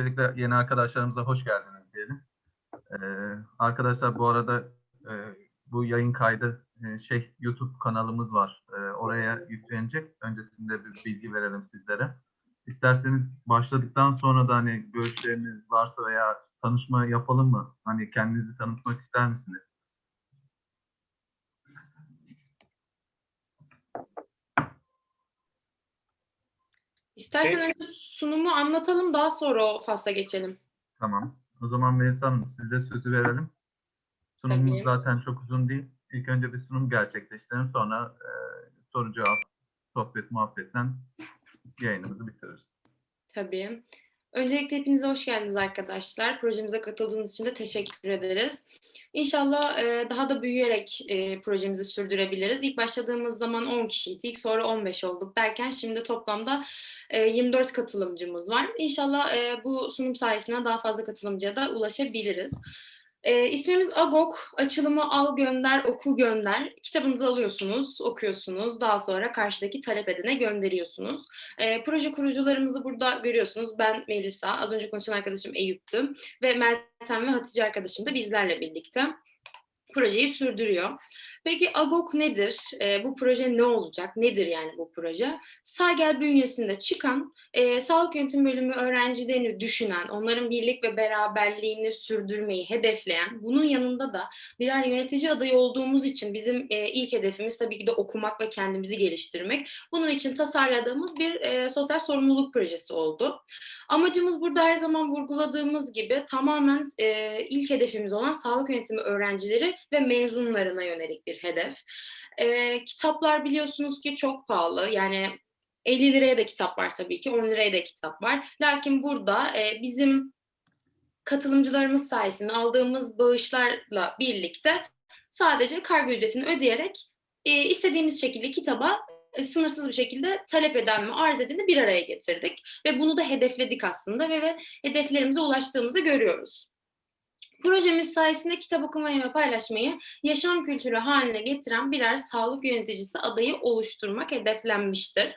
Öncelikle yeni arkadaşlarımıza hoş geldiniz diyelim. Ee, arkadaşlar bu arada e, bu yayın kaydı e, şey YouTube kanalımız var. E, oraya yüklenecek. Öncesinde bir bilgi verelim sizlere. İsterseniz başladıktan sonra da hani görüşleriniz varsa veya tanışma yapalım mı? Hani kendinizi tanıtmak ister misiniz? İstersen Şey- önce sunumu anlatalım daha sonra o fasla geçelim. Tamam. O zaman Melisa Hanım size sözü verelim. Sunumumuz Tabii. zaten çok uzun değil. İlk önce bir sunum gerçekleştirelim. Sonra e, soru cevap, sohbet, muhabbetten yayınımızı bitiririz. Tabii. Öncelikle hepinize hoş geldiniz arkadaşlar. Projemize katıldığınız için de teşekkür ederiz. İnşallah e, daha da büyüyerek e, projemizi sürdürebiliriz. İlk başladığımız zaman 10 kişiydik, sonra 15 olduk derken şimdi toplamda e, 24 katılımcımız var. İnşallah e, bu sunum sayesinde daha fazla katılımcıya da ulaşabiliriz. E, ismimiz Agok, açılımı al gönder, oku gönder. Kitabınızı alıyorsunuz, okuyorsunuz, daha sonra karşıdaki talep edene gönderiyorsunuz. E, proje kurucularımızı burada görüyorsunuz. Ben Melisa, az önce konuşan arkadaşım Eyüp'tü ve Meltem ve Hatice arkadaşım da bizlerle birlikte projeyi sürdürüyor. Peki AGOK nedir? E, bu proje ne olacak? Nedir yani bu proje? Sargel bünyesinde çıkan e, sağlık yönetim bölümü öğrencilerini düşünen, onların birlik ve beraberliğini sürdürmeyi hedefleyen, bunun yanında da birer yönetici adayı olduğumuz için bizim e, ilk hedefimiz tabii ki de okumak ve kendimizi geliştirmek. Bunun için tasarladığımız bir e, sosyal sorumluluk projesi oldu. Amacımız burada her zaman vurguladığımız gibi tamamen e, ilk hedefimiz olan sağlık yönetimi öğrencileri ve mezunlarına yönelik bir hedef. E, kitaplar biliyorsunuz ki çok pahalı. Yani 50 liraya da kitap var tabii ki, 10 liraya da kitap var. Lakin burada e, bizim katılımcılarımız sayesinde aldığımız bağışlarla birlikte sadece kargo ücretini ödeyerek e, istediğimiz şekilde kitaba e, sınırsız bir şekilde talep eden ve arz edeni bir araya getirdik. Ve bunu da hedefledik aslında ve, ve hedeflerimize ulaştığımızı görüyoruz. Projemiz sayesinde kitap okumayı ve paylaşmayı yaşam kültürü haline getiren birer sağlık yöneticisi adayı oluşturmak hedeflenmiştir.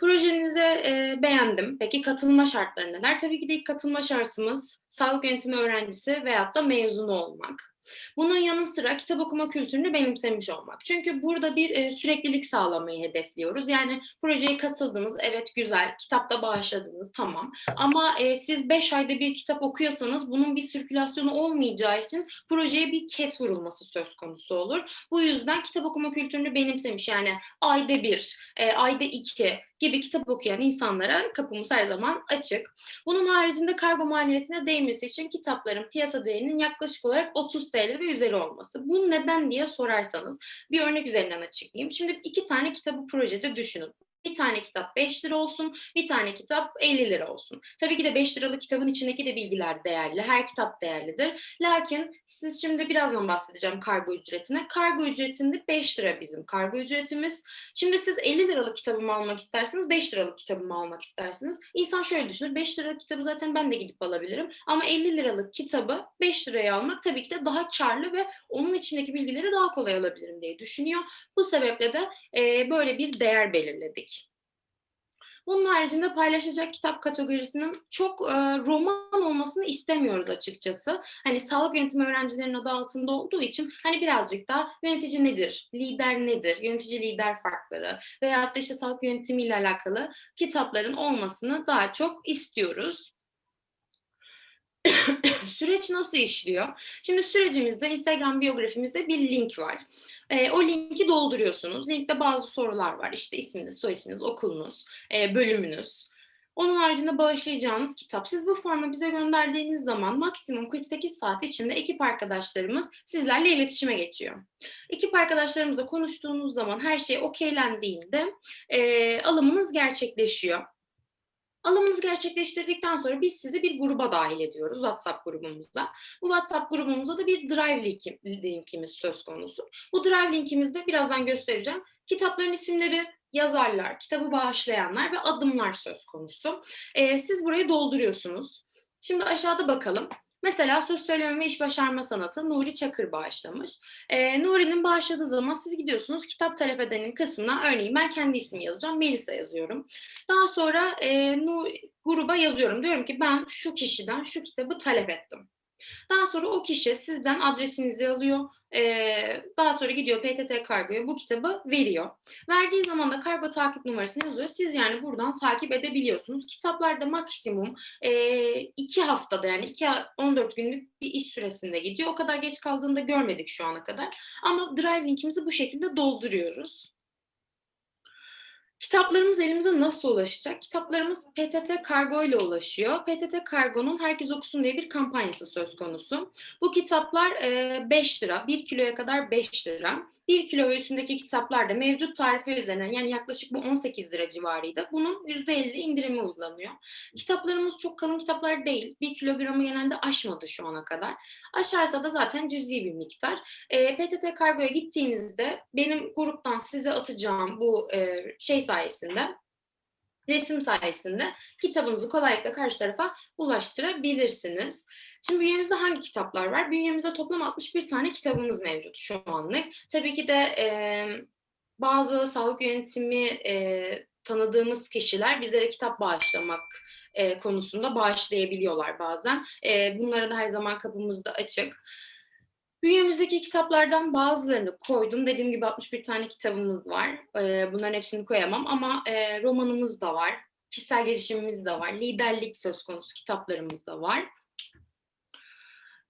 Projenizi e, beğendim. Peki katılma şartları neler? Tabii ki de ilk katılma şartımız sağlık yönetimi öğrencisi veyahut da mezunu olmak. Bunun yanı sıra kitap okuma kültürünü benimsemiş olmak. Çünkü burada bir e, süreklilik sağlamayı hedefliyoruz. Yani projeye katıldınız, evet güzel, kitapta bağışladınız, tamam. Ama e, siz 5 ayda bir kitap okuyorsanız bunun bir sirkülasyonu olmayacağı için projeye bir ket vurulması söz konusu olur. Bu yüzden kitap okuma kültürünü benimsemiş. Yani ayda bir, e, ayda iki gibi kitap okuyan insanlara kapımız her zaman açık. Bunun haricinde kargo maliyetine değmesi için kitapların piyasa değerinin yaklaşık olarak 30 TL ve üzeri olması. Bu neden diye sorarsanız bir örnek üzerinden açıklayayım. Şimdi iki tane kitabı projede düşünün. Bir tane kitap 5 lira olsun, bir tane kitap 50 lira olsun. Tabii ki de 5 liralık kitabın içindeki de bilgiler değerli, her kitap değerlidir. Lakin siz şimdi birazdan bahsedeceğim kargo ücretine. Kargo ücretinde 5 lira bizim kargo ücretimiz. Şimdi siz 50 liralık kitabımı almak istersiniz, 5 liralık kitabımı almak istersiniz. İnsan şöyle düşünür, 5 liralık kitabı zaten ben de gidip alabilirim. Ama 50 liralık kitabı 5 liraya almak tabii ki de daha karlı ve onun içindeki bilgileri daha kolay alabilirim diye düşünüyor. Bu sebeple de e, böyle bir değer belirledik. Bunun haricinde paylaşacak kitap kategorisinin çok e, roman olmasını istemiyoruz açıkçası. Hani sağlık yönetimi öğrencilerinin adı altında olduğu için hani birazcık daha yönetici nedir, lider nedir, yönetici lider farkları veyahut da işte sağlık yönetimiyle alakalı kitapların olmasını daha çok istiyoruz. Süreç nasıl işliyor? Şimdi sürecimizde Instagram biyografimizde bir link var. E, o linki dolduruyorsunuz. Linkte bazı sorular var. İşte isminiz, soy isminiz, okulunuz, e, bölümünüz. Onun haricinde bağışlayacağınız kitap. Siz bu formu bize gönderdiğiniz zaman maksimum 48 saat içinde ekip arkadaşlarımız sizlerle iletişime geçiyor. Ekip arkadaşlarımızla konuştuğunuz zaman her şey okeylendiğinde e, alımınız gerçekleşiyor. Alımınızı gerçekleştirdikten sonra biz sizi bir gruba dahil ediyoruz WhatsApp grubumuza. Bu WhatsApp grubumuzda da bir Drive linki, linkimiz söz konusu. Bu Drive linkimizde birazdan göstereceğim. Kitapların isimleri, yazarlar, kitabı bağışlayanlar ve adımlar söz konusu. Ee, siz burayı dolduruyorsunuz. Şimdi aşağıda bakalım. Mesela söyleme ve iş başarma sanatı Nuri Çakır bağışlamış. Ee, Nuri'nin bağışladığı zaman siz gidiyorsunuz kitap talep edenin kısmına örneğin ben kendi ismi yazacağım, Melisa yazıyorum. Daha sonra e, Nu- gruba yazıyorum. Diyorum ki ben şu kişiden şu kitabı talep ettim. Daha sonra o kişi sizden adresinizi alıyor. Daha sonra gidiyor PTT kargoya bu kitabı veriyor. Verdiği zaman da kargo takip numarasını yazıyor. Siz yani buradan takip edebiliyorsunuz. Kitaplarda maksimum iki haftada yani iki, 14 günlük bir iş süresinde gidiyor. O kadar geç kaldığında görmedik şu ana kadar. Ama drive linkimizi bu şekilde dolduruyoruz. Kitaplarımız elimize nasıl ulaşacak? Kitaplarımız PTT Kargo ile ulaşıyor. PTT Kargo'nun Herkes Okusun diye bir kampanyası söz konusu. Bu kitaplar 5 lira, 1 kiloya kadar 5 lira. 1 kilo ve üstündeki kitaplar da mevcut tarife üzerinden yani yaklaşık bu 18 lira civarıydı. Bunun %50 indirimi uygulanıyor. Kitaplarımız çok kalın kitaplar değil. 1 kilogramı genelde aşmadı şu ana kadar. Aşarsa da zaten cüzi bir miktar. E, PTT Kargo'ya gittiğinizde benim gruptan size atacağım bu e, şey sayesinde resim sayesinde kitabınızı kolaylıkla karşı tarafa ulaştırabilirsiniz. Şimdi bünyemizde hangi kitaplar var? Bünyemizde toplam 61 tane kitabımız mevcut şu anlık. Tabii ki de e, bazı sağlık yönetimi e, tanıdığımız kişiler bizlere kitap bağışlamak e, konusunda bağışlayabiliyorlar bazen. E, bunlara da her zaman kapımızda açık. Bünyemizdeki kitaplardan bazılarını koydum. Dediğim gibi 61 tane kitabımız var. Ee, bunların hepsini koyamam ama e, romanımız da var. Kişisel gelişimimiz de var. Liderlik söz konusu kitaplarımız da var.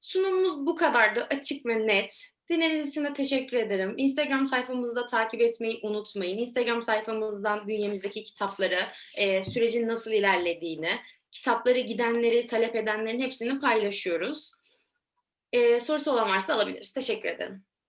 Sunumumuz bu kadardı. Açık ve net. Dinlediğiniz için de teşekkür ederim. Instagram sayfamızı da takip etmeyi unutmayın. Instagram sayfamızdan bünyemizdeki kitapları, e, sürecin nasıl ilerlediğini, kitapları gidenleri, talep edenlerin hepsini paylaşıyoruz. Sorusu olan varsa alabiliriz. Teşekkür ederim.